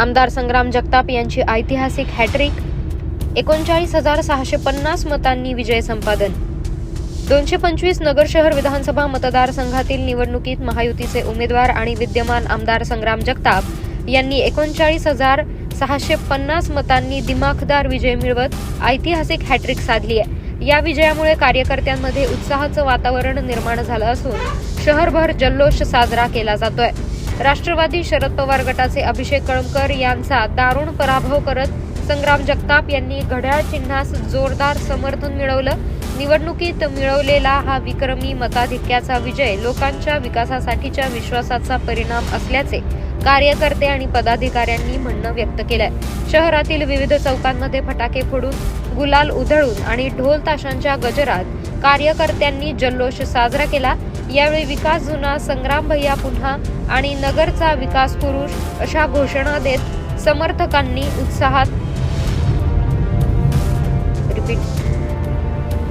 आमदार संग्राम जगताप यांची ऐतिहासिक हॅट्रिक एकोणचाळीस हजार सहाशे पन्नास मतांनी विजय संपादन. दोनशे पंचवीस नगर शहर विधानसभा मतदारसंघातील निवडणुकीत महायुतीचे उमेदवार आणि विद्यमान आमदार संग्राम जगताप यांनी एकोणचाळीस हजार सहाशे पन्नास मतांनी दिमाखदार विजय मिळवत ऐतिहासिक हॅट्रिक साधली आहे. या विजयामुळे कार्यकर्त्यांमध्ये उत्साहाचं वातावरण निर्माण झालं असून शहरभर जल्लोष साजरा केला जातोय. राष्ट्रवादी शरद पवार गटाचे अभिषेक कळमकर यांचा दारुण पराभव करत संग्राम जगताप यांनी घड्याळ चिन्हास जोरदार समर्थन मिळवलं. निवडणुकीत मिळवलेला हा विक्रमी मताधिक्याचा विजय लोकांच्या विकासासाठीच्या विश्वासाचा परिणाम असल्याचे कार्यकर्ते आणि पदाधिकाऱ्यांनी म्हणणं व्यक्त केलंय. शहरातील विविध चौकांमध्ये फटाके फोडून गुलाल उधळून आणि ढोल ताशांच्या गजरात कार्यकर्त्यांनी जल्लोष साजरा केला. यावेळी विकास जुना संग्राम भैया पुन्हा आणि नगरचा विकास पुरुष अशा घोषणा देत समर्थकांनी उत्साहात. रिपीट.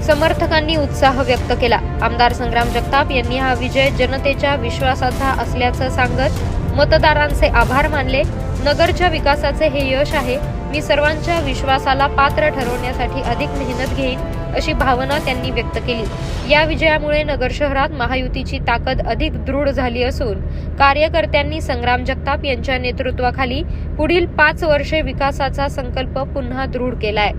समर्थकांनी उत्साह व्यक्त केला. आमदार संग्राम जगताप यांनी हा विजय जनतेच्या विश्वासाचा असल्याचं सांगत मतदारांचे आभार मानले. नगरच्या विकासाचे हे यश आहे. मी सर्वांच्या विश्वासाला पात्र ठरवण्यासाठी अधिक मेहनत घेईन अशी भावना त्यांनी व्यक्त केली. या विजयामुळे नगर शहरात महायुतीची ताकद अधिक दृढ झाली असून कार्यकर्त्यांनी संग्राम जगताप यांच्या नेतृत्वाखाली पुढील पाच वर्षे विकासाचा संकल्प पुन्हा दृढ केलाय.